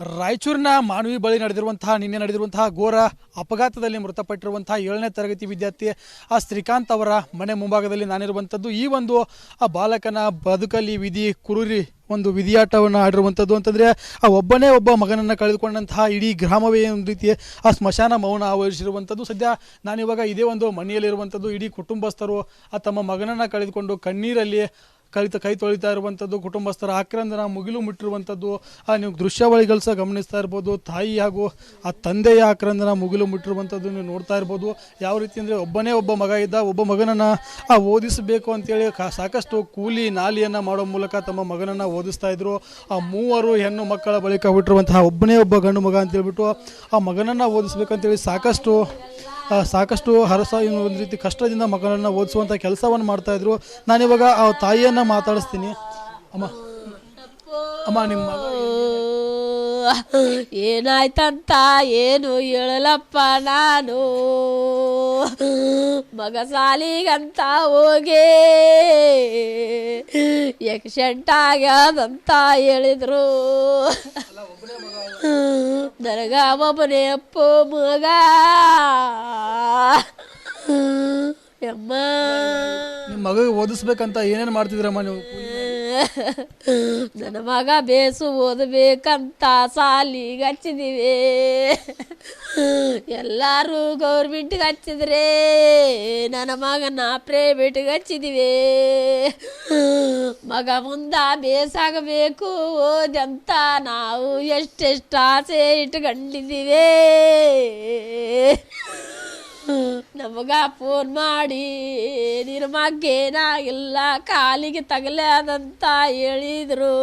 ರಾಯಚೂರಿನ ಮಾನವಿ ಬಳಿ ನಡೆದಿರುವಂತಹ, ನಿನ್ನೆ ನಡೆದಿರುವಂತಹ ಘೋರ ಅಪಘಾತದಲ್ಲಿ ಮೃತಪಟ್ಟಿರುವಂತಹ ಏಳನೇ ತರಗತಿ ವಿದ್ಯಾರ್ಥಿ ಆ ಶ್ರೀಕಾಂತ್ ಅವರ ಮನೆ ಮುಂಭಾಗದಲ್ಲಿ ನಾನಿರುವಂಥದ್ದು. ಈ ಒಂದು, ಆ ಬಾಲಕನ ಬದುಕಲ್ಲಿ ವಿಧಿ ಕುರುರಿ ಒಂದು ವಿಧಿಯಾಟವನ್ನು ಆಡಿರುವಂಥದ್ದು ಅಂತಂದರೆ, ಆ ಒಬ್ಬನೇ ಒಬ್ಬ ಮಗನನ್ನು ಕಳೆದುಕೊಂಡಂತಹ ಇಡೀ ಗ್ರಾಮವೇ ಒಂದು ರೀತಿ ಆ ಸ್ಮಶಾನ ಮೌನ ಆವರಿಸಿರುವಂಥದ್ದು. ಸದ್ಯ ನಾನಿವಾಗ ಇದೇ ಒಂದು ಮನೆಯಲ್ಲಿರುವಂಥದ್ದು. ಇಡೀ ಕುಟುಂಬಸ್ಥರು ಆ ತಮ್ಮ ಮಗನನ್ನು ಕಳೆದುಕೊಂಡು ಕಣ್ಣೀರಲ್ಲಿ ಕಲಿತ ಕೈ ತೊಳಿತಾ ಇರುವಂಥದ್ದು ಕುಟುಂಬಸ್ಥರ ಆಕ್ರಂದನ ಮುಗಿಲು ಮುಟ್ಟಿರುವಂಥದ್ದು ಆ ನೀವು ದೃಶ್ಯಾವಳಿಗಳು ಸಹ ಗಮನಿಸ್ತಾ ಇರ್ಬೋದು. ತಾಯಿ ಹಾಗೂ ಆ ತಂದೆಯ ಆಕ್ರಂದನ ಮುಗಿಲು ಮುಟ್ಟಿರುವಂಥದ್ದು ನೀವು ನೋಡ್ತಾ ಇರ್ಬೋದು. ಯಾವ ರೀತಿ ಅಂದರೆ ಒಬ್ಬನೇ ಒಬ್ಬ ಮಗ ಇದ್ದ, ಒಬ್ಬ ಮಗನನ್ನು, ಆ, ಓದಿಸಬೇಕು ಅಂತೇಳಿ ಸಾಕಷ್ಟು ಕೂಲಿ ನಾಲಿಯನ್ನು ಮಾಡೋ ಮೂಲಕ ತಮ್ಮ ಮಗನನ್ನು ಓದಿಸ್ತಾ ಇದ್ರು. ಆ ಮೂವರು ಹೆಣ್ಣು ಮಕ್ಕಳ ಬಳಿಕ ಬಿಟ್ಟಿರುವಂತಹ ಒಬ್ಬನೇ ಒಬ್ಬ ಗಂಡು ಮಗ ಅಂತೇಳ್ಬಿಟ್ಟು ಆ ಮಗನನ್ನು ಓದಿಸ್ಬೇಕಂತೇಳಿ ಸಾಕಷ್ಟು ಸಾಕಷ್ಟು ಹರಸ ಒಂದು ರೀತಿ ಕಷ್ಟದಿಂದ ಮಗನನ್ನು ಓದಿಸುವಂಥ ಕೆಲಸವನ್ನು ಮಾಡ್ತಾಯಿದ್ರು ನಾನಿವಾಗ ಆ ತಾಯಿಯನ್ನು ಮಾತಾಡಿಸ್ತೀನಿ. ಅಮ್ಮ ಅಮ್ಮ, ನಿಮ್ಮ ಏನಾಯ್ತಂತ, ಏನು ಹೇಳಲಪ್ಪ ನಾನು. ಮಗ ಸಾಲಿಗಂತ ಹೋಗಿ ಎಕ್ಸೆಂಟ್ ಆಗ್ಯದಂತ ಹೇಳಿದ್ರು. ನನಗ ಒಬ್ಬನೇ ಅಪ್ಪ ಮಗ. ಅಮ್ಮ. ನಿಮ್ಮ ಮಗ ಓದಿಸ್ಬೇಕಂತ ಏನೇನು ಮಾಡ್ತಿದ್ರಮ್ಮ ನೀವು? ನನ್ನ ಮಗ ಬೇಸು ಓದಬೇಕಂತ ಸಾಲಿಗೆ ಹಚ್ಚಿದೀವಿ. ಎಲ್ಲರೂ ಗೌರ್ಮೆಂಟ್ಗೆ ಹಚ್ಚಿದ್ರೆ ನನ್ನ ಮಗನ ಪ್ರೈವೇಟ್ಗೆ ಹಚ್ಚಿದೀವಿ. ಮಗ ಮುಂದ ಬೇಸಾಗಬೇಕು ಓದಂತ ನಾವು ಎಷ್ಟೆಷ್ಟು ಆಸೆ ಇಟ್ಕೊಂಡಿದ್ದೀವಿ. ನಮಗ ಫೋನ್ ಮಾಡಿ ಮಗೇನಾಗಿಲ್ಲ ಕಾಲಿಗೆ ತಗಲಾದಂತ ಹೇಳಿದ್ರು.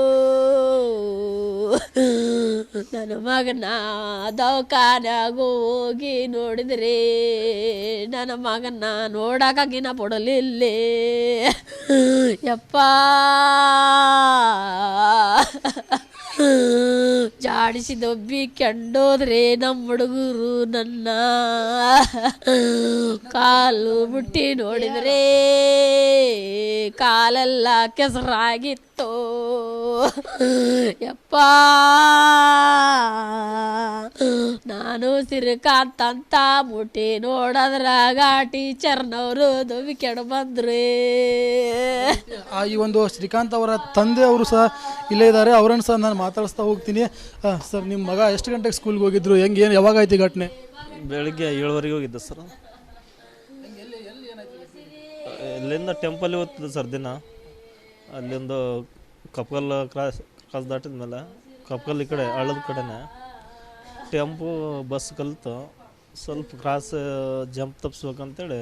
ನನ್ನ ಮಗನ ದವಾಖಾನ್ಯಾಗ ಹೋಗಿ ನೋಡಿದ್ರಿ ನನ್ನ ಮಗನ ನೋಡಕ್ಕಾಗಿನ ಪಡಲಿಲ್ಲ. ಯಪ್ಪ. ಜಾಡಿಸಿ ದೊಬ್ಬಿ ಕೆಂಡೋದ್ರೆ ನಮ್ಮ ಹುಡುಗರು ನನ್ನ ಕಾಲು ಮುಟ್ಟಿ ನೋಡಿದ್ರೆ ಕಾಲೆಲ್ಲ ಕೆಸರಾಗಿತ್ತು. ಯಪ್ಪ. ನಾನು ಸಿರಿಕಾಂತಂತ ಮುಟ್ಟಿ ನೋಡದ್ರಾಗ ಟೀಚರ್ನವರು ದೊವಿ ಕೆಡ ಬಂದ್ರಿ. ಆ ಈ ಒಂದು ಶ್ರೀಕಾಂತ್ ಅವರ ತಂದೆ ಅವರು ಸಹ ಇಲ್ಲೇ ಇದ್ದಾರೆ. ಅವರನ್ನು ಸಹ ನಾನು ಮಾತಾಡಿಸ್ತಾ ಹೋಗ್ತೀನಿ. ಆ, ಸರ್ ನಿಮ್ಮ ಮಗ ಎಷ್ಟು ಗಂಟೆಗೆ ಸ್ಕೂಲ್ಗೆ ಹೋಗಿದ್ರು? ಹೆಂಗೆ ಏನು ಯಾವಾಗ ಆಯ್ತು ಈ ಘಟನೆ? ಬೆಳಿಗ್ಗೆ ಏಳುವರೆಗೆ ಹೋಗಿದ್ದೆ ಸರ್. ಇಲ್ಲಿಂದ ಟೆಂಪಲ್ ಹೋಗ್ತಿದ್ದೆ ಸರ್ ದಿನ. ಅಲ್ಲಿಂದ ಕಪ್ಕಲ್ ಕ್ರಾಸ್ ಕ್ರಾಸ್ ದಾಟಿದ ಮೇಲೆ ಕಪ್ಕಲ್ ಈ ಕಡೆ ಹಳ್ಳದ ಕಡೆನೆ. ಟೆಂಪು ಬಸ್ ಕಲಿತು ಸ್ವಲ್ಪ ಕ್ರಾಸ್ ಜಂಪ್ ತಪ್ಸ್ಬೇಕಂತೇಳಿ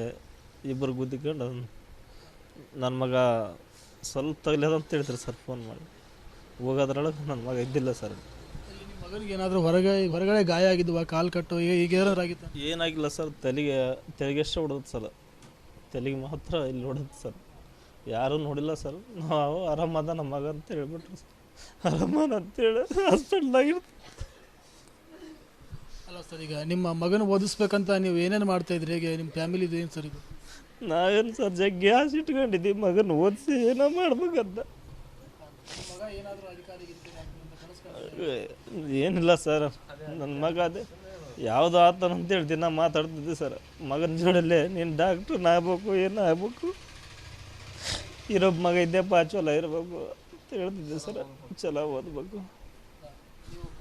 ಇಬ್ಬರು ಗುದ್ದಿಕೊಂಡು ನನ್ನ ಮಗ ಸ್ವಲ್ಪ ತಗಲಿದ ಅಂತ ಹೇಳ್ತಾರೆ ಸರ್ ಫೋನ್ ಮಾಡಿ. ಹೋಗೋದ್ರೊಳಗೆ ನನ್ನ ಮಗ ಇದ್ದಿಲ್ಲ ಸರ್. ಮಗನಿಗೆ ಏನಾದರೂ ಹೊರಗೆ ಹೊರಗಡೆ ಗಾಯ ಆಗಿದ್ವಾ? ಕಾಲು ಕಟ್ಟು ಈಗ ಏನಾದ್ರು ಆಗಿತ್ತು? ಏನಾಗಿಲ್ಲ ಸರ್ ತಲೆಗೆ ತಲೆಗೆ ಎಷ್ಟು ಹೊಡೆದ್ ಸರ್. ತಲೆಗೆ ಮಾತ್ರ ಇಲ್ಲಿ ಹೊಡೆದ್ ಸರ್. ಯಾರೂ ನೋಡಿಲ್ಲ ಸರ್. ನಾವು ಆರಾಮದ ನಮ್ಮ ಮಗ ಅಂತ ಹೇಳ್ಬಿಟ್ರು ಸರ್. ಆರಾಮದ ಅಂತೇಳಿ ಹಾಸ್ಪಿಟ್ಲಾಗಿರ್ತ ಅಲ್ಲ ಸರ್ ಈಗ ನಿಮ್ಮ ಮಗನ ಓದಿಸ್ಬೇಕಂತ ನೀವು ಏನೇನು ಮಾಡ್ತಾ ಇದ್ರಿ? ಹೇಗೆ ನಿಮ್ಮ ಫ್ಯಾಮಿಲಿ ಏನು ಸರ್ ಇದು? ನಾವೇನು ಸರ್ ಜಗ್ಗಿ ಆಸೆ ಇಟ್ಕೊಂಡಿದ್ದೀವಿ. ಮಗನ ಓದಿಸಿ ಏನೋ ಮಾಡ್ಬೇಕಂತ. ಏನಿಲ್ಲ ಸರ್ ನನ್ನ ಮಗ ಅದೇ. ಯಾವುದು ಆತನ ಅಂತೇಳಿ ದಿನ ಮಾತಾಡ್ತಿದ್ದೆ ಸರ್ ಮಗನ ಜೋಡಲ್ಲೇ ನೀನು ಡಾಕ್ಟ್ರನ್ನ ಆಗ್ಬೇಕು ಏನೋ ಆಗ್ಬೇಕು? ಇರೋ ಮಗ ಇದ್ದೆಪ್ಪ ಚಲೋ ಇರಬೇಕು ಅಂತ ಹೇಳ್ತಿದ್ದೆ ಸರ್ ಚಲೋ ಓದ್ಬೇಕು.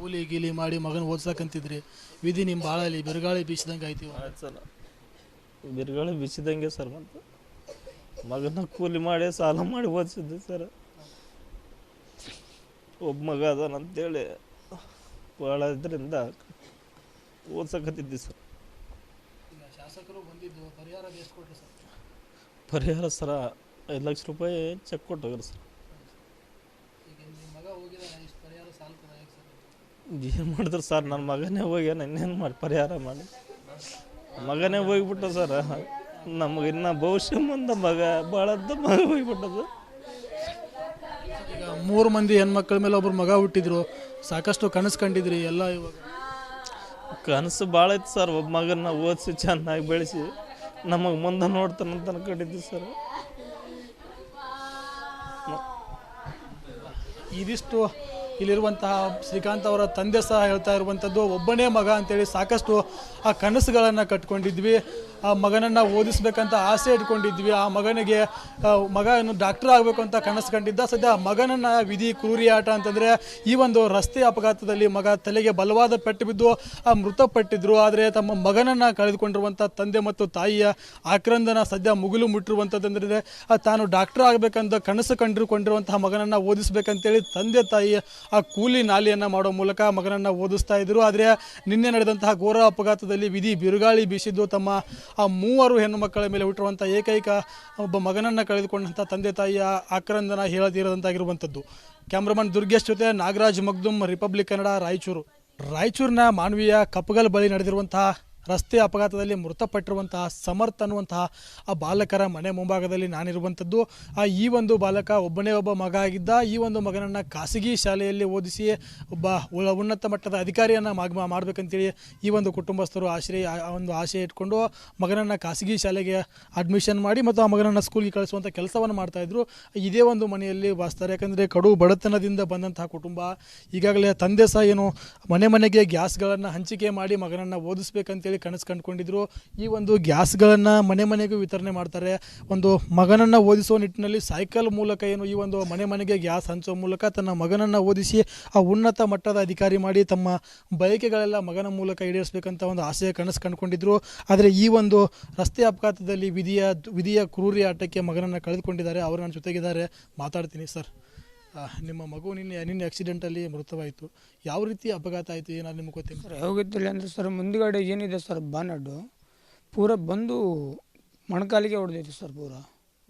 ಕೂಲಿ ಗೀಲಿ ಮಾಡಿ ಮಗನ ಓದ್ಸಕ್ಕಂತಿದ್ರಿ ವಿಧಿ ನಿಮ್ಮ ಬಾಳಲ್ಲಿ ಬಿರುಗಾಳಿ ಬೀಸಿದಂಗೆ ಐತಿ. ಆಯ್ತು ಸರ್. ಬಿರುಗಾಳಿ ಬೀಸಿದಂಗೆ ಸರ್ ಬಂತು. ಮಗನ ಕೂಲಿ ಮಾಡಿ ಸಾಲ ಮಾಡಿ ಓದಿಸಿದ್ದೆ ಸರ್. ಒಬ್ಬ ಮಗ ಅದಾನ ಅಂತೇಳಿ ಭಾಳ ಇದರಿಂದ ಓದ್ಸಕತ್ತಿದ್ದೆ ಸರ್. ಶಾಸಕರು ಬಂದಿದ್ದು ಪರಿಹಾರ ಎಷ್ಟು ಕೊಟ್ಟರು ಸರ್? ಪರಿಹಾರ ಸರ ಐದು ಲಕ್ಷ ರೂಪಾಯಿ ಚೆಕ್ ಕೊಟ್ಟೋಗ್ರಿ ಸರ್ ಈಗ ನಿಮ್ಮ ಮಗ ಹೋಗಿದ್ದಾನೆ ಇಷ್ಟು ಪರಿಹಾರ ಸಾಲ್ತದ ಹೇಗೆ ಸರ್ ಏನು ಮಾಡಿದ್ರು ಸರ್ ನನ್ನ ಮಗನೇ ಹೋಗಿ ಇನ್ನೇನು ಮಾಡಿ ಪರಿಹಾರ ಮಾಡಿ? ಮಗನೇ ಹೋಗಿಬಿಟ್ಟ ಸರ್ ನಮಗೆ ಇನ್ನು ಭವಿಷ್ಯ ಮುಂದೆ ಮಗ ಭಾಳದ್ದು ಮಗ ಹೋಗಿಬಿಟ್ಟದು ಈಗ ಮೂರು ಮಂದಿ ಹೆಣ್ಮಕ್ಳ ಮೇಲೆ ಒಬ್ರು ಮಗ ಹುಟ್ಟಿದ್ರು ಸಾಕಷ್ಟು ಕನಸು ಕಂಡಿದ್ರಿ ಎಲ್ಲ ಇವಾಗ? ಕನಸು ಭಾಳ ಇತ್ತು ಸರ್ ಒಬ್ಬ ಮಗನ ಓದಿಸಿ ಚೆನ್ನಾಗಿ ಬೆಳೆಸಿ ನಮಗೆ ಮುಂದೆ ನೋಡ್ತಾನಂತ ಅನ್ಕೊಂಡಿದ್ದು ಸರ್ ಇದಿಷ್ಟು ಇಲ್ಲಿರುವಂತಹ ಶ್ರೀಕಾಂತ್ ಅವರ ತಂದೆ ಸಹ ಹೇಳ್ತಾ ಇರುವಂಥದ್ದು, ಒಬ್ಬನೇ ಮಗ ಅಂತೇಳಿ ಸಾಕಷ್ಟು ಆ ಕನಸುಗಳನ್ನು ಕಟ್ಕೊಂಡಿದ್ವಿ. ಆ ಮಗನನ್ನು ಓದಿಸ್ಬೇಕಂತ ಆಸೆ ಇಟ್ಕೊಂಡಿದ್ವಿ. ಆ ಮಗನಿಗೆ ಮಗ ಏನು ಡಾಕ್ಟರ್ ಆಗಬೇಕು ಅಂತ ಕನಸು ಕಂಡಿದ್ದ. ಸದ್ಯ ಮಗನನ್ನು ವಿಧಿ ಕ್ರೂರಿ ಆಟ ಅಂತಂದರೆ ಈ ಒಂದು ರಸ್ತೆ ಅಪಘಾತದಲ್ಲಿ ಮಗ ತಲೆಗೆ ಬಲವಾದ ಪೆಟ್ಟು ಬಿದ್ದು, ಆ ಮೃತಪಟ್ಟಿದ್ರು. ಆದರೆ ತಮ್ಮ ಮಗನನ್ನು ಕಳೆದುಕೊಂಡಿರುವಂಥ ತಂದೆ ಮತ್ತು ತಾಯಿಯ ಆಕ್ರಂದನ ಸದ್ಯ ಮುಗಿಲು ಮುಟ್ಟಿರುವಂಥದ್ದಂದ್ರೆ ತಾನು ಡಾಕ್ಟರ್ ಆಗಬೇಕಂತ ಕನಸು ಕಂಡಿರುಕೊಂಡಿರುವಂತಹ ಮಗನನ್ನು ಓದಿಸ್ಬೇಕಂತೇಳಿ ತಂದೆ ತಾಯಿ ಆ ಕೂಲಿ ನಾಲಿಯನ್ನು ಮಾಡೋ ಮೂಲಕ ಮಗನನ್ನು ಓದಿಸ್ತಾ ಇದ್ದರು ಆದರೆ ನಿನ್ನೆ ನಡೆದಂತಹ ಘೋರ ಅಪಘಾತದಲ್ಲಿ ವಿಧಿ ಬಿರುಗಾಳಿ ಬೀಸಿದ್ದು ತಮ್ಮ ಆ ಮೂವರು ಹೆಣ್ಣು ಮಕ್ಕಳ ಮೇಲೆ ಹುಟ್ಟಿರುವಂಥ ಏಕೈಕ ಒಬ್ಬ ಮಗನನ್ನು ಕಳೆದುಕೊಂಡಂಥ ತಂದೆ ತಾಯಿಯ ಆಕ್ರಂದನ ಹೇಳದಿರದಂತಾಗಿರುವಂಥದ್ದು. ಕ್ಯಾಮ್ರಾಮನ್ ದುರ್ಗೇಶ್ ಜೊತೆ ನಾಗರಾಜ್ ಮಗ್ದುಮ್, ರಿಪಬ್ಲಿಕ್ ಕನ್ನಡ, ರಾಯಚೂರು. ರಾಯಚೂರಿನ ಮಾನವೀಯ ಕಪ್ಗಲ್ ಬಳಿ ನಡೆದಿರುವಂತಹ ರಸ್ತೆ ಅಪಘಾತದಲ್ಲಿ ಮೃತಪಟ್ಟಿರುವಂತಹ ಸಮರ್ಥ ಅನ್ನುವಂತಹ ಆ ಬಾಲಕರ ಮನೆ ಮುಂಭಾಗದಲ್ಲಿ ನಾನಿರುವಂಥದ್ದು. ಆ ಈ ಒಂದು ಬಾಲಕ ಒಬ್ಬನೇ ಒಬ್ಬ ಮಗ ಆಗಿದ್ದ. ಈ ಒಂದು ಮಗನನ್ನು ಖಾಸಗಿ ಶಾಲೆಯಲ್ಲಿ ಓದಿಸಿ ಒಬ್ಬ ಉನ್ನತ ಮಟ್ಟದ ಅಧಿಕಾರಿಯನ್ನು ಮಾಗ ಮಾಡಬೇಕಂತೇಳಿ ಈ ಒಂದು ಕುಟುಂಬಸ್ಥರು ಆಶ್ರಯ ಒಂದು ಆಶೆ ಇಟ್ಕೊಂಡು ಮಗನನ್ನು ಖಾಸಗಿ ಶಾಲೆಗೆ ಅಡ್ಮಿಷನ್ ಮಾಡಿ ಮತ್ತು ಆ ಮಗನನ್ನು ಸ್ಕೂಲ್ಗೆ ಕಳಿಸುವಂಥ ಕೆಲಸವನ್ನು ಮಾಡ್ತಾಯಿದ್ರು ಇದೇ ಒಂದು ಮನೆಯಲ್ಲಿ ವಾಸ್ತಾರೆ ಯಾಕಂದರೆ ಕಡು ಬಡತನದಿಂದ ಬಂದಂತಹ ಕುಟುಂಬ. ಈಗಾಗಲೇ ತಂದೆ ಸಹ ಏನು ಮನೆ ಮನೆಗೆ ಗ್ಯಾಸ್ಗಳನ್ನು ಹಂಚಿಕೆ ಮಾಡಿ ಮಗನನ್ನು ಓದಿಸ್ಬೇಕಂತೇಳಿ ಕನಸು ಕಂಡುಕೊಂಡಿದ್ರು. ಈ ಒಂದು ಗ್ಯಾಸ್ಗಳನ್ನು ಮನೆ ಮನೆಗೂ ವಿತರಣೆ ಮಾಡ್ತಾರೆ. ಒಂದು ಮಗನನ್ನು ಓದಿಸುವ ನಿಟ್ಟಿನಲ್ಲಿ ಸೈಕಲ್ ಮೂಲಕ ಏನು ಈ ಒಂದು ಮನೆ ಮನೆಗೆ ಗ್ಯಾಸ್ ಹಂಚುವ ಮೂಲಕ ತನ್ನ ಮಗನನ್ನು ಓದಿಸಿ ಆ ಉನ್ನತ ಮಟ್ಟದ ಅಧಿಕಾರಿ ಮಾಡಿ ತಮ್ಮ ಬಯಕೆಗಳೆಲ್ಲ ಮಗನ ಮೂಲಕ ಈಡೇರಿಸಬೇಕಂತ ಒಂದು ಆಸೆಯ ಕನಸು ಕಂಡುಕೊಂಡಿದ್ರು. ಆದರೆ ಈ ಒಂದು ರಸ್ತೆ ಅಪಘಾತದಲ್ಲಿ ವಿಧಿಯ ವಿಧಿಯ ಕ್ರೂರಿ ಆಟಕ್ಕೆ ಮಗನನ್ನು ಕಳೆದುಕೊಂಡಿದ್ದಾರೆ. ಅವರು ನನ್ನ ಜೊತೆಗಿದ್ದಾರೆ. ಮಾತಾಡ್ತೀನಿ ಸರ್. ನಿಮ್ಮ ಮಗು ನಿನ್ನೆ ನಿನ್ನೆ ಆಕ್ಸಿಡೆಂಟಲ್ಲಿ ಮೃತವಾಯಿತು. ಯಾವ ರೀತಿ ಅಪಘಾತ ಆಯಿತು? ಏನಾದ್ರು ನಿಮ್ಗೆ ಗೊತ್ತಿಲ್ಲ ಸರ್ ಹೋಗಿದ್ದಿಲ್ಲ ಅಂದರೆ ಸರ್ ಮುಂದ್ಗಡೆ ಏನಿದೆ ಸರ್ ಬಾನಡ್ಡು ಪೂರ ಬಂದು ಮೊಣಕಾಲಿಗೆ ಹೊಡೆದೈತೆ ಸರ್ ಪೂರ.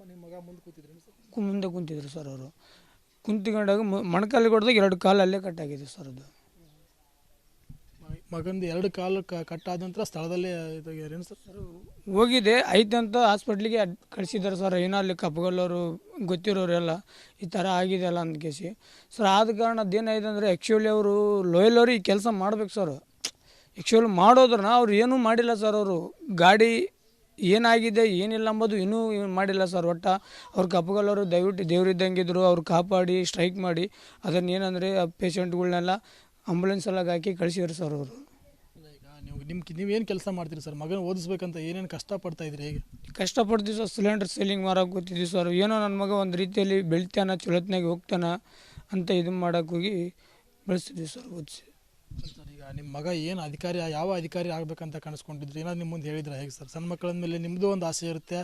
ನಿಮ್ಮ ಮಗ ಮುಂದೆ ಕೂತಿದ್ರು ಮುಂದೆ ಕುಂತಿದ್ರು ಸರ್ ಅವರು. ಕುಂತ್ಕೊಂಡಾಗ ಮೊಣಕಾಲಿಗೆ ಹೊಡೆದಾಗ ಎರಡು ಕಾಲು ಅಲ್ಲೇ ಕಟ್ಟಾಗಿದೆ ಸರ್ ಅದು. ಮಗಂದು ಎರಡು ಕಾಲು ಕ ಕಟ್ಟಾದ ನಂತರ ಸ್ಥಳದಲ್ಲೇ ಇದಾಗ್ಯಾರೇನು ಸರ್? ಹೋಗಿದೆ. ಐತೆ ಅಂತ ಹಾಸ್ಪಿಟ್ಲಿಗೆ ಕಳಿಸಿದ್ದಾರೆ ಸರ್. ಏನೋ ಅಲ್ಲಿ ಕಪ್ಪಗಲ್ಲವರು ಗೊತ್ತಿರೋರೆಲ್ಲ ಈ ಥರ ಆಗಿದೆ ಅಲ್ಲ ಅಂದ ಕೇಸಿ. ಸರ್, ಆದ ಕಾರಣ ಏನಾಯ್ತು ಅಂದರೆ ಆ್ಯಕ್ಚುಲಿ ಅವರು ಲೋಯಲ್ ಈ ಕೆಲಸ ಮಾಡ್ಬೇಕು ಸರ್. ಆ್ಯಕ್ಚುಲಿ ಮಾಡೋದ್ರನ್ನ ಅವ್ರು ಏನೂ ಮಾಡಿಲ್ಲ ಸರ್ ಅವರು. ಗಾಡಿ ಏನಾಗಿದೆ, ಏನಿಲ್ಲ ಅಂಬೋದು ಇನ್ನೂ ಮಾಡಿಲ್ಲ ಸರ್ ಒಟ್ಟ. ಅವ್ರ ಕಪ್ಪಗಲ್ಲವರು ದಯವಿಟ್ಟು ದೇವ್ರಿದ್ದಂಗಿದ್ರು ಅವ್ರು ಕಾಪಾಡಿ ಸ್ಟ್ರೈಕ್ ಮಾಡಿ. ಅದನ್ನ ಏನಂದರೆ ಆ ಪೇಷಂಟ್ಗಳ್ನೆಲ್ಲ ಆಂಬುಲೆನ್ಸ್ ಎಲ್ಲ ಹಾಕಿ ಕಳಿಸಿದ್ರು ಸರ್ ಅವರು. ಈಗ ನೀವು ನೀವು ನೀವೇನು ಕೆಲಸ ಮಾಡ್ತೀರಿ ಸರ್? ಮಗನ ಓದಿಸ್ಬೇಕಂತ ಏನೇನು ಕಷ್ಟಪಡ್ತಾ ಇದ್ರಿ ಹೇಗೆ? ಕಷ್ಟಪಡ್ತೀವಿ ಸರ್ ಸಿಲಿಂಡರ್ ಸೇಲಿಂಗ್ ಮಾರಕ್ಕೆ ಗೊತ್ತಿದ್ವಿ ಸರ್. ಏನೋ ನನ್ನ ಮಗ ಒಂದು ರೀತಿಯಲ್ಲಿ ಬೆಳಿತಾನ ಚಲೋತ್ನಾಗೆ ಹೋಗ್ತಾನ ಅಂತ ಇದು ಮಾಡೋಕ್ಕೋಗಿ ಬೆಳೆಸ್ತಿದ್ವಿ ಬೆಳೆಸಿದ್ವಿ ಸರ್ ಓದಿಸಿ. ಈಗ ನಿಮ್ಮ ಮಗ ಏನು ಅಧಿಕಾರಿ, ಯಾವ ಅಧಿಕಾರಿ ಆಗಬೇಕಂತ ಕಾಣಿಸ್ಕೊಂಡಿದ್ರು? ಏನಾದ್ರು ನಿಮ್ಮ ಮುಂದೆ ಹೇಳಿದ್ರೆ ಹೇಗೆ ಸರ್? ಸಣ್ಣ ಮಕ್ಕಳ ಮೇಲೆ ನಿಮ್ಮದು ಒಂದು ಆಸೆ ಇರುತ್ತೆ,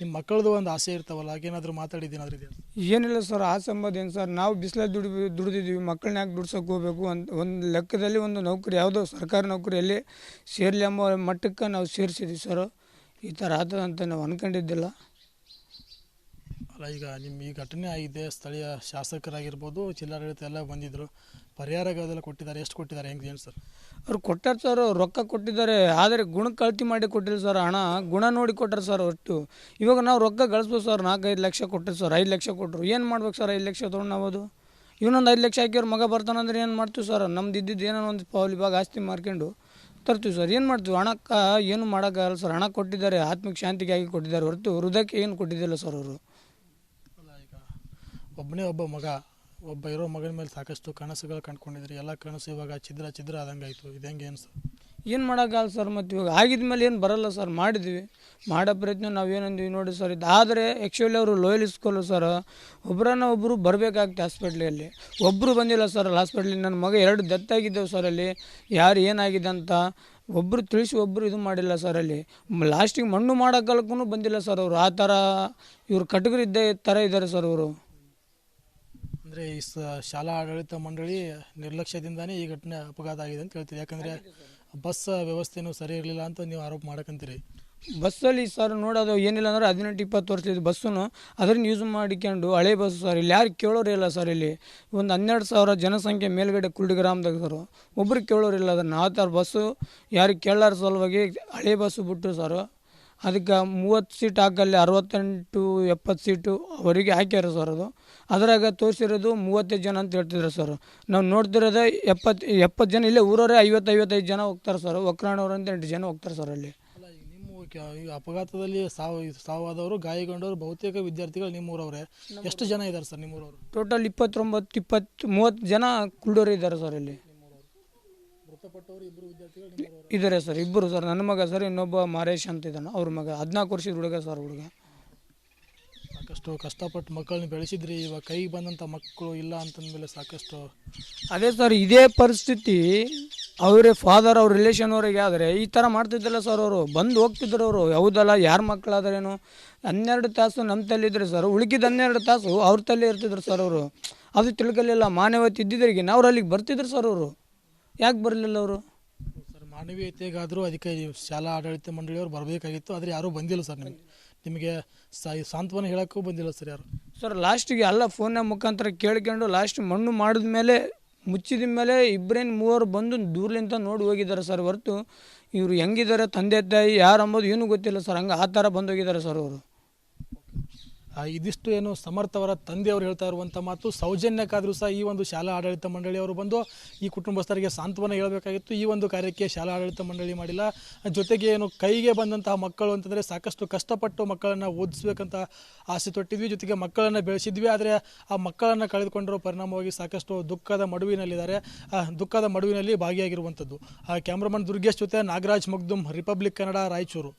ನಿಮ್ಮ ಮಕ್ಕಳದು ಒಂದು ಆಸೆ ಇರ್ತಾವಲ್ಲ ಹಾಗೇನಾದರೂ ಮಾತಾಡಿದ್ದೇನಾದ್ರೂ ಇದೆಯಾ? ಏನಿಲ್ಲ ಸರ್, ಆ ಸಂಬಂಧ ಏನು ಸರ್, ನಾವು ಬಿಸಿಲಲ್ಲಿ ದುಡಿ, ದುಡಿದಿದ್ದೀವಿ ಮಕ್ಕಳನ್ನ ಯಾಕೆ ದುಡ್ಸೋಕೆ ಹೋಗಬೇಕು ಅಂತ ಒಂದು ಲೆಕ್ಕದಲ್ಲಿ ಒಂದು ನೌಕರಿ, ಯಾವುದೋ ಸರ್ಕಾರಿ ನೌಕರಿಯಲ್ಲಿ ಸೇರ್ಲಿ ಎಂಬ ಮಟ್ಟಕ್ಕೆ ನಾವು ಸೇರಿಸಿದ್ವಿ ಸರ್. ಈ ಥರ ಆತದಂತ ನಾವು ಅನ್ಕೊಂಡಿದ್ದಿಲ್ಲ. ಅಲ್ಲ ಈಗ ನಿಮ್ಮ ಈ ಘಟನೆ ಆಗಿದೆ, ಸ್ಥಳೀಯ ಶಾಸಕರಾಗಿರ್ಬೋದು, ಜಿಲ್ಲಾಡಳಿತ ಎಲ್ಲ ಬಂದಿದ್ದರು ಪರಿಹಾರಗಳೆಲ್ಲ ಕೊಟ್ಟಿದ್ದಾರೆ, ಎಷ್ಟು ಕೊಟ್ಟಿದ್ದಾರೆ, ಹೆಂಗೆ ಏನು ಸರ್? ಅವ್ರು ಕೊಟ್ಟಾರ ಸರ್ ರೊಕ್ಕ ಕೊಟ್ಟಿದ್ದಾರೆ. ಆದರೆ ಗುಣ ಕಳ್ತಿ ಮಾಡಿ ಕೊಟ್ಟಿಲ್ಲ ಸರ್, ಹಣ ಗುಣ ನೋಡಿ ಕೊಟ್ಟರು ಸರ್ ಒಟ್ಟು. ಇವಾಗ ನಾವು ರೊಕ್ಕ ಗಳಿಸ್ಬೋದು ಸರ್, ನಾಲ್ಕೈದು ಲಕ್ಷ ಕೊಟ್ಟರು ಸರ್, ಐದು ಲಕ್ಷ ಕೊಟ್ಟರು. ಏನು ಮಾಡ್ಬೇಕು ಸರ್ ಐದು ಲಕ್ಷ ತೊಗೊಂಡು ನಾವು ಅದು ಇವನೊಂದು ಐದು ಲಕ್ಷ ಹಾಕಿವ್ರು ಮಗ ಬರ್ತಾನಂದ್ರೆ ಏನು ಮಾಡ್ತೀವಿ ಸರ್? ನಮ್ದು ಇದ್ದಿದ್ದು ಏನೋ ಒಂದು ಪಾವಲಿ ಭಾಗ ಆಸ್ತಿ ಮಾರ್ಕೊಂಡು ತರ್ತೀವಿ ಸರ್. ಏನು ಮಾಡ್ತೀವಿ? ಹಣಕ್ಕೆ ಏನು ಮಾಡೋಕ್ಕಾಗಲ್ಲ ಸರ್. ಹಣ ಕೊಟ್ಟಿದ್ದಾರೆ, ಆತ್ಮಿಕ ಶಾಂತಿಗಾಗಿ ಕೊಟ್ಟಿದ್ದಾರೆ. ಹೊರತು ಹೃದಯಕ್ಕೆ ಏನು ಕೊಟ್ಟಿದ್ದಿಲ್ಲ ಸರ್ ಅವರು. ಒಬ್ಬನೇ ಒಬ್ಬ ಮಗ, ಒಬ್ಬ ಇರೋ ಮಗನ ಮೇಲೆ ಸಾಕಷ್ಟು ಕನಸುಗಳು ಕಂಡ್ಕೊಂಡಿದ್ರಿ. ಎಲ್ಲ ಕನಸು ಇವಾಗ ಚಿದ್ರ ಚಿದ್ರ ಆದಂಗೆ ಆಯಿತು. ಇದು ಹೆಂಗೆ ಏನು ಸರ್ ಏನು ಮಾಡೋಕ್ಕಾಗಲ್ಲ ಸರ್, ಮತ್ತು ಇವಾಗ ಆಗಿದ ಮೇಲೆ ಏನು ಬರಲ್ಲ ಸರ್, ಮಾಡಿದ್ವಿ. ಮಾಡೋ ಪ್ರಯತ್ನ ನಾವು ಏನಂದ್ವಿ ನೋಡಿ ಸರ್. ಇದು ಆದರೆ ಆ್ಯಕ್ಚುಲಿ ಅವರು ಲೋಯಲ್ ಇಸ್ಕೊಲ್ಲ ಸರ್ ಒಬ್ಬರನ್ನ ಒಬ್ಬರು ಬರಬೇಕಾಗ್ತದೆ ಹಾಸ್ಪಿಟ್ಲಲ್ಲಿ. ಒಬ್ಬರು ಬಂದಿಲ್ಲ ಸರ್ ಅಲ್ಲಿ ಹಾಸ್ಪಿಟ್ಲಿಗೆ ನನ್ನ ಮಗ ಎರಡು ಡೆತ್ ಆಗಿದ್ದೆವು ಸರ್ ಅಲ್ಲಿ. ಯಾರು ಏನಾಗಿದೆ ಅಂತ ಒಬ್ಬರು ತಿಳಿಸಿ ಒಬ್ಬರು ಇದು ಮಾಡಿಲ್ಲ ಸರ್ ಅಲ್ಲಿ. ಲಾಸ್ಟಿಗೆ ಮಣ್ಣು ಮಾಡೋಕ್ಕೂ ಬಂದಿಲ್ಲ ಸರ್ ಅವರು. ಆ ಥರ ಇವರು ಕಟಗರಿ ಇದ್ದೇ ಥರ ಇದ್ದಾರೆ ಸರ್ ಅವರು ಅಂದರೆ ಈ ಸ ಶಾಲಾ ಆಡಳಿತ ಮಂಡಳಿ ನಿರ್ಲಕ್ಷ್ಯದಿಂದಾನೇ ಈ ಘಟನೆ ಅಪಘಾತ ಆಗಿದೆ ಅಂತ ಹೇಳ್ತೀರಿ. ಯಾಕಂದರೆ ಬಸ್ ವ್ಯವಸ್ಥೆನೂ ಸರಿ ಇರಲಿಲ್ಲ ಅಂತ ನೀವು ಆರೋಪ ಮಾಡಕಂತೀರಿ. ಬಸ್ಸಲ್ಲಿ ಸರ್ ನೋಡೋದು ಏನಿಲ್ಲ ಅಂದ್ರೆ ಹದಿನೆಂಟು ಇಪ್ಪತ್ತು ವರ್ಷದ ಬಸ್ಸನ್ನು ಅದನ್ನು ಯೂಸ್ ಮಾಡಿಕೊಂಡು ಹಳೆ ಬಸ್ ಸರ್ ಇಲ್ಲಿ ಯಾರು ಕೇಳೋರೇ ಇಲ್ಲ ಸರ್ ಇಲ್ಲಿ. ಒಂದು ಹನ್ನೆರಡು ಸಾವಿರ ಜನಸಂಖ್ಯೆ ಮೇಲ್ಗಡೆ ಕುಲ್ಡಿ ಗ್ರಾಮದಾಗ ಸರ್. ಒಬ್ರಿಗೆ ಕೇಳೋರಿಲ್ಲ ಅದನ್ನು. ಆ ಥರ ಬಸ್ಸು ಯಾರಿಗೆ ಕೇಳಾರ ಸಲುವಾಗಿ ಹಳೆ ಬಸ್ಸು ಬಿಟ್ಟು ಸರ್. ಅದಕ್ಕೆ ಮೂವತ್ತು ಸೀಟ್ ಹಾಕಲ್ಲಿ ಅರವತ್ತೆಂಟು ಎಪ್ಪತ್ತು ಸೀಟು ಅವರಿಗೆ ಹಾಕ್ಯಾರ ಸರ್ ಅದು. ಅದ್ರಾಗ ತೋರಿಸಿರೋದು ಮೂವತ್ತೈದು ಜನ ಅಂತ ಹೇಳ್ತಿದ್ರು ಸರ್. ನಾವು ನೋಡ್ತಿರೋದೇ ಎಪ್ಪತ್ತು ಎಪ್ಪತ್ತು ಜನ ಇಲ್ಲೇ ಊರವರೇ ಐವತ್ತು ಐವತ್ತೈದು ಜನ ಹೋಗ್ತಾರೆ ಸರ್. ಒಕ್ರಾಣವ್ರು ಅಂತ ಎಂಟು ಜನ ಹೋಗ್ತಾರೆ ಸರ್ ಅಲ್ಲಿ. ನಿಮ್ಮ ಅಪಘಾತದಲ್ಲಿ ಸಾವು ಸಾವಾದವರು ಗಾಯಗೊಂಡವರು ಬಹುತೇಕ ವಿದ್ಯಾರ್ಥಿಗಳು ನಿಮ್ಮ ನಿಮ್ಮೂರವರೇ ಎಷ್ಟು ಜನ ಇದ್ದಾರೆ ಸರ್ ನಿಮ್ಮೂರವರು? ಟೋಟಲ್ ಇಪ್ಪತ್ತೊಂಬತ್ತು ಇಪ್ಪತ್ತು ಮೂವತ್ತು ಜನ ಕುಳ್ಳೂರು ಇದ್ದಾರೆ ಸರ್ ಇಲ್ಲಿ ಮೃತಪಟ್ಟವರು ಇಬ್ಬರು ವಿದ್ಯಾರ್ಥಿಗಳು ನಿಮ್ಮೂರವರು ಇದ್ದಾರೆ ಸರ್ ಇಬ್ಬರು ಸರ್. ನನ್ನ ಮಗ ಸರ್ ಇನ್ನೊಬ್ಬ ಮಾರೇಶ್ ಅಂತ ಇದ್ದಾನೆ. ಅವ್ರ ಮಗ ಹದಿನಾಲ್ಕು ವರ್ಷದ ಹುಡುಗ ಸರ್ ಹುಡುಗ. ಸಾಕಷ್ಟು ಕಷ್ಟಪಟ್ಟು ಮಕ್ಕಳನ್ನ ಬೆಳೆಸಿದ್ರಿ ಇವಾಗ ಕೈಗೆ ಬಂದಂಥ ಮಕ್ಕಳು ಇಲ್ಲ ಅಂತಂದಮೇಲೆ ಸಾಕಷ್ಟು ಅದೇ ಸರ್ ಇದೇ ಪರಿಸ್ಥಿತಿ ಅವರೇ ಫಾದರ್ ಅವ್ರ ರಿಲೇಷನ್ ಅವರಿಗೆ ಆದರೆ ಈ ಥರ ಮಾಡ್ತಿದ್ದಲ್ಲ ಸರ್ ಅವರು. ಬಂದು ಹೋಗ್ತಿದ್ರು ಅವರು. ಯಾವುದಲ್ಲ ಯಾರ ಮಕ್ಕಳಾದ್ರೇನು? ಹನ್ನೆರಡು ತಾಸು ನಮ್ಮ ತಲ್ಲಿದ್ರೆ ಸರ್ ಉಳ್ಕಿದ ಹನ್ನೆರಡು ತಾಸು ಅವ್ರ ತಲೆ ಇರ್ತಿದ್ರು ಸರ್ ಅವರು. ಅದು ತಿಳ್ಕಲಿಲ್ಲ. ಮಾನವತೆ ಇದ್ದಿದ್ರಿಗೆ ನಾವು ಅಲ್ಲಿಗೆ ಬರ್ತಿದ್ರು ಸರ್ ಅವರು. ಯಾಕೆ ಬರಲಿಲ್ಲ ಅವರು? ಸರ್ ಮಾನವೀಯತೆಗಾದರೂ ಅದಕ್ಕೆ ಈ ಶಾಲಾ ಆಡಳಿತ ಮಂಡಳಿಯವರು ಬರಬೇಕಾಗಿತ್ತು ಆದರೆ ಯಾರೂ ಬಂದಿಲ್ಲ ಸರ್ ನಿಮಗೆ. ನಿಮಗೆ ಸಾ ಸಾಂತ್ವನ ಹೇಳೋಕ್ಕೂ ಬಂದಿಲ್ಲ ಸರ್ ಯಾರು. ಸರ್ ಲಾಸ್ಟಿಗೆ ಎಲ್ಲ ಫೋನ್ನ ಮುಖಾಂತರ ಕೇಳ್ಕೊಂಡು ಲಾಸ್ಟ್ ಮಣ್ಣು ಮಾಡಿದ ಮೇಲೆ ಮುಚ್ಚಿದ ಮೇಲೆ ಇಬ್ಬರೇನು ಮೂವರು ಬಂದು ದೂರ್ಲಿಂದ ನೋಡಿ ಹೋಗಿದ್ದಾರೆ ಸರ್ ಹೊರತು. ಇವರು ಹೆಂಗಿದ್ದಾರೆ ತಂದೆ ತಾಯಿ ಯಾರು ಅಂಬೋದು ಏನೂ ಗೊತ್ತಿಲ್ಲ ಸರ್ ಹಂಗೆ ಆ ಥರ ಬಂದು ಹೋಗಿದ್ದಾರೆ ಸರ್ ಅವರು. ಇದಿಷ್ಟು ಏನು ಸಮರ್ಥವರ ತಂದೆಯವರು ಹೇಳ್ತಾ ಇರುವಂಥ ಮಾತು. ಸೌಜನ್ಯಕ್ಕಾದರೂ ಸಹ ಈ ಒಂದು ಶಾಲಾ ಆಡಳಿತ ಮಂಡಳಿಯವರು ಬಂದು ಈ ಕುಟುಂಬಸ್ಥರಿಗೆ ಸಾಂತ್ವನ ಹೇಳಬೇಕಾಗಿತ್ತು. ಈ ಒಂದು ಕಾರ್ಯಕ್ಕೆ ಶಾಲಾ ಆಡಳಿತ ಮಂಡಳಿ ಮಾಡಿಲ್ಲ. ಜೊತೆಗೆ ಏನು ಕೈಗೆ ಬಂದಂತಹ ಮಕ್ಕಳು ಅಂತಂದರೆ ಸಾಕಷ್ಟು ಕಷ್ಟಪಟ್ಟು ಮಕ್ಕಳನ್ನು ಓದಿಸ್ಬೇಕಂತ ಆಸೆ ತೊಟ್ಟಿದ್ವಿ. ಜೊತೆಗೆ ಮಕ್ಕಳನ್ನು ಬೆಳೆಸಿದ್ವಿ. ಆದರೆ ಆ ಮಕ್ಕಳನ್ನು ಕಳೆದುಕೊಂಡಿರೋ ಪರಿಣಾಮವಾಗಿ ಸಾಕಷ್ಟು ದುಃಖದ ಮಡುವಿನಲ್ಲಿದ್ದಾರೆ. ದುಃಖದ ಮಡುವಿನಲ್ಲಿ ಭಾಗಿಯಾಗಿರುವಂಥದ್ದು ಆ, ಕ್ಯಾಮ್ರಾಮನ್ ದುರ್ಗೇಶ್ ಜೊತೆ ನಾಗರಾಜ್ ಮಗ್ದುಮ್, ರಿಪಬ್ಲಿಕ್ ಕನ್ನಡ, ರಾಯಚೂರು.